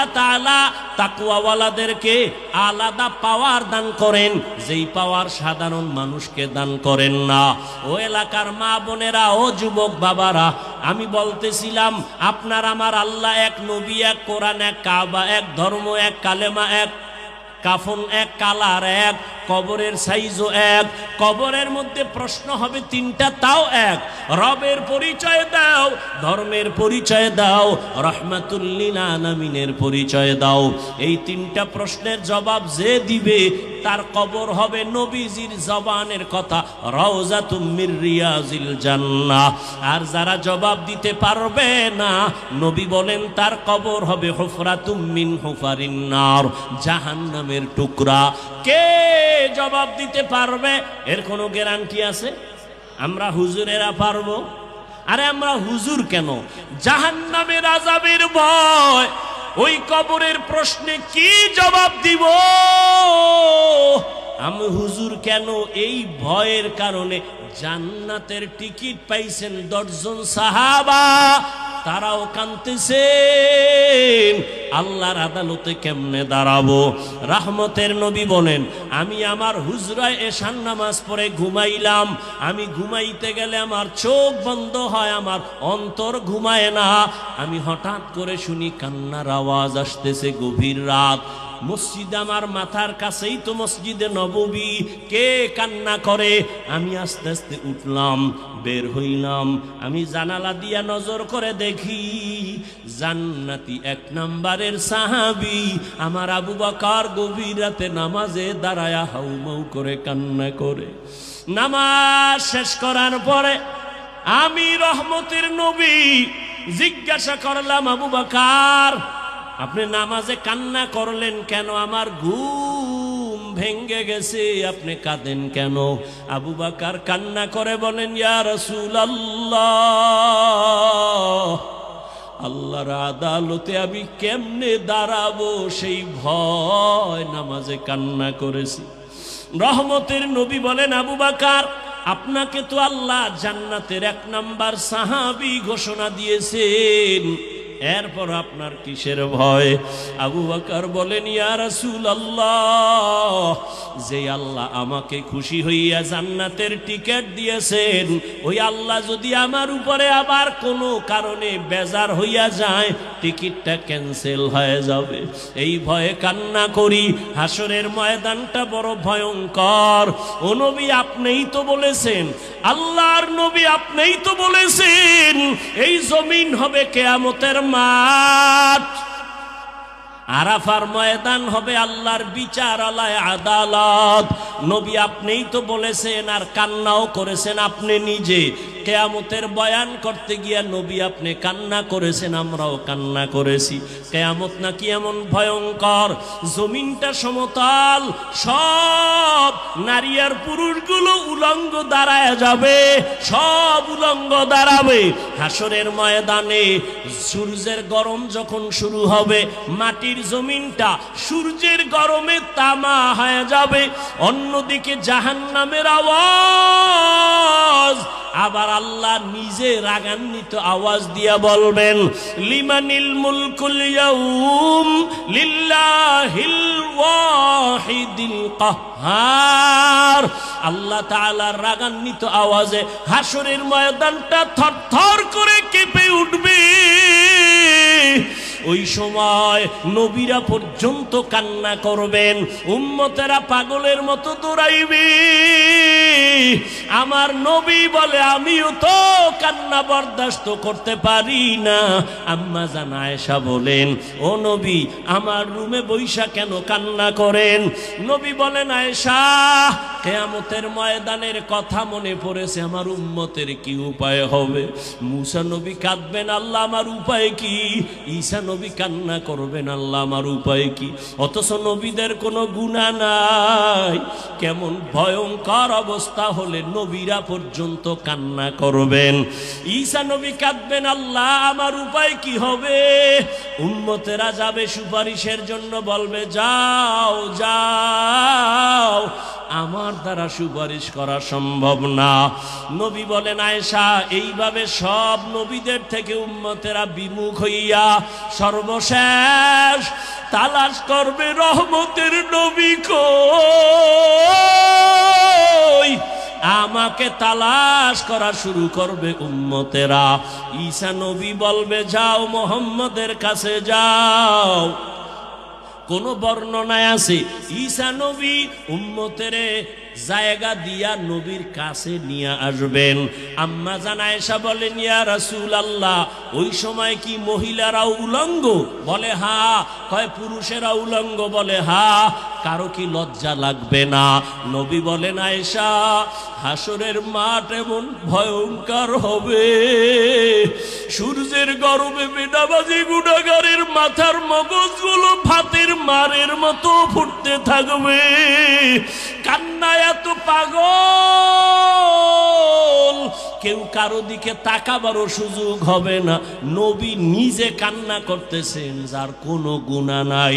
আল্লাহ তালা তাকুয়াওয়ালাদেরকে আলাদা পাওয়ার দান করেন, যেই পাওয়ার সাধারণ মানুষকে দান করেন না। ও এলাকার মা বোনেরা, ও যুবক বাবারা, আমি বলতেছিলাম, আপনার আমার আল্লাহ এক নবী, এক কোরআন, এক কাবা, এক ধর্ম, এক কালেমা, এক কাফন, এক কালার, এক কবরের সাইজও এক, কবরের মধ্যে প্রশ্ন হবে তিনটা, তাও এক। রবের পরিচয় দাও, ধর্মের পরিচয় দাও, রহমাতুল্লিল আলামিনের পরিচয় দাও। এই তিনটা প্রশ্নের জবাব যে দিবে তার কবর হবে নবীজির জবানের কথা। রওজা তুমির রিয়াজিল জান্নাহ। আর যারা জবাব দিতে পারবে না, নবী বলেন, তার কবর হবে হুফরাতুম মিন হুফারিন নার, জাহান্নামের টুকরা। কে জবাব দিতে পারবে, এর কোনো গ্যারান্টি আছে? আমরা হুজুরেরা পারব? আরে আমরা হুজুর কেন? জাহান্নামের আজাবের ভয়। ওই কবরের প্রশ্নে কি জবাব দিব? আমি হুজুর কেন এই ভয়ের কারণে জান্নাতের টিকিট পাইছেন দশজন সাহাবা? তারাও কানতেছেন আল্লাহর আদালতে কেমনে দাঁড়াবো? রাহমতের নবী বলেন, আমি আমার হুজরায় এশান নামাজ পড়ে ঘুমাইলাম। আমি ঘুমাইতে গেলে আমার চোখ বন্ধ হয়, আমার অন্তর ঘুমায় না। আমি হঠাৎ করে শুনি কান্নার আওয়াজ আসতেছে গভীর রাত। মসজিদ আমার মাথার কাছেই তো মসজিদে নববী। কে কান্না করে? আমি আস্তে আস্তে উঠলাম, বের হইলাম। আমি জানালা দিয়া নজর করে দেখি, জান্নাতি এক নাম্বারের সাহাবি, আমার আবু বকর গভীর রাতে নামাজে দাঁড়ায়া হাউমাউ করে কান্না করে। নামাজ শেষ করার পরে আমি রহমতের নবী জিজ্ঞাসা করলাম, আবু বকর, আপনি নামাজে কান্না করলেন কেন? আমার ঘুম ভেঙ্গে গেছে, আপনি কাঁদেন কেন? আবু বাকার কান্না করে বলেন, ইয়া রসুল আল্লাহ আল্লাহর আদালতে আমি কেমনে দাঁড়াবো সেই ভয় নামাজে কান্না করেছি। রহমতের নবী বলেন, আবু বাকার, আপনাকে তো আল্লাহ জান্নাতের এক নাম্বার সাহাবি ঘোষণা দিয়েছেন। এরপর আপনার কিসের ভয়? আবু বাকার বলেন, ইয়া রাসূল আল্লাহ যে আল্লাহ আমাকে খুশি হইয়া জান্নাতের টিকিট দিয়েছেন, ওই আল্লাহ যদি আমার উপরে আবার কোনো কারণে বেজার হইয়া যায়, টিকিটটা ক্যান্সেল হয়ে যাবে। এই ভয়ে কান্না করি হাসরের ময়দানটা বড় ভয়ঙ্কর। ও নবী, আপনিই তো বলেছেন, আল্লাহর নবী আপনিই তো বলেছেন, এই জমিন হবে কেয়ামতের মাঠ আরাফার ময়দান হবে আল্লাহর বিচার আলায় আদালত। নবী আপনিই তো বলেছেন আর কান্নাও করেছেন আপনি নিজে। কেয়ামতের বয়ান করতে গিয়া নবী আপনি কান্না করেছেন, আমরাও কান্না করেছি। কেয়ামত নাকি এমন ভয়ঙ্কর। জমিনটা সমতল, সব নারী আর পুরুষগুলো উলঙ্গ দাঁড়ায় যাবে, সব উলঙ্গ দাঁড়াবে। হাসরের ময়দানে সূর্যের গরম যখন শুরু হবে, মাটির জমিনটা সূর্যের গরমে তামা হয়ে যাবে। অন্যদিকে জাহান্নামের আওয়াজ। আবার আল্লাহ নিজে রাগান্বিত আওয়াজ দিয়া বলবেন, লিমানিল মুলকুল ইয়াউম লিল্লাহিল ওয়াহিদিল কাহ্হার। আল্লাহ তাআলার রাগান্বিত আওয়াজে হাসরের ময়দানটা থরথর করে কেঁপে উঠবে। ওই সময় নবীরা পর্যন্ত কান্না করবেন উম্মতেরা পাগলের মতো দৌড়াইবে। আমার নবী বলে, আমিও তো কান্না বরদাস্ত করতে পারি না। আম্মা জান আয়েশা বলেন, ও নবী, আমার রুমে বৈশা কেন কান্না করেন? নবী বলেন, আয়েশা, কেয়ামতের ময়দানের কথা মনে পড়েছে, আমার উম্মতের কি উপায় হবে? মুসা নবী কাঁদবেন, আল্লাহ আমার উপায় কি? ঈসা নবী কান্না করবেন, আল্লাহ আমার উপায় কি? অথচ নবীদের কোনো গুণা নাই। কেমন ভয়ঙ্কর অবস্থা। তাহলে নবীরা পর্যন্ত কান্না করবেন। ঈসা নবী কাঁদবেন, আল্লাহ আমার উপায় কি হবে? উম্মতেরা যাবে সুপারিশের জন্য, বলবে, যাও যাও, আমার দ্বারা সুপারিশ করা সম্ভব না। নবী বলেন, আয়েশা, এইভাবে সব নবীদের থেকে উম্মতেরা বিমুখ হইয়া সর্বশেষ তালাশ করবে রহমতের নবী কই আমাকে তালাশ করা শুরু করবে উম্মতেরা। ঈসা নবী বলবে, যাও মোহাম্মদের কাছে যাও। কোন বর্ণনায় আছে, ঈসা নবী উম্মতেরে জায়গা দিয়া নবীর কাছে নিয়ে আসবেন। আম্মা জানায়সা বলেন, ইয়া রাসূল আল্লাহ ওই সময় কি মহিলারা উলঙ্গ? বলে, হা। কয়, পুরুষেরা উলঙ্গ? বলে, হা। কারও কি লজ্জা লাগবে না? নবী বলেন, আয়েশা, হাসরের মাঠ এমন ভয়ঙ্কর হবে। সূর্যের গরমে বেদাবাজি গুণাগারের মাথার মগজগুলো ভাতের মারের মতো ফুটতে থাকবে। কান্না এত পাগল। কেউ কারও দিকে তাকাবারও সুযোগ হবে না। নবী নিজে কান্না করতেছেন, যার কোনো গুণা নাই।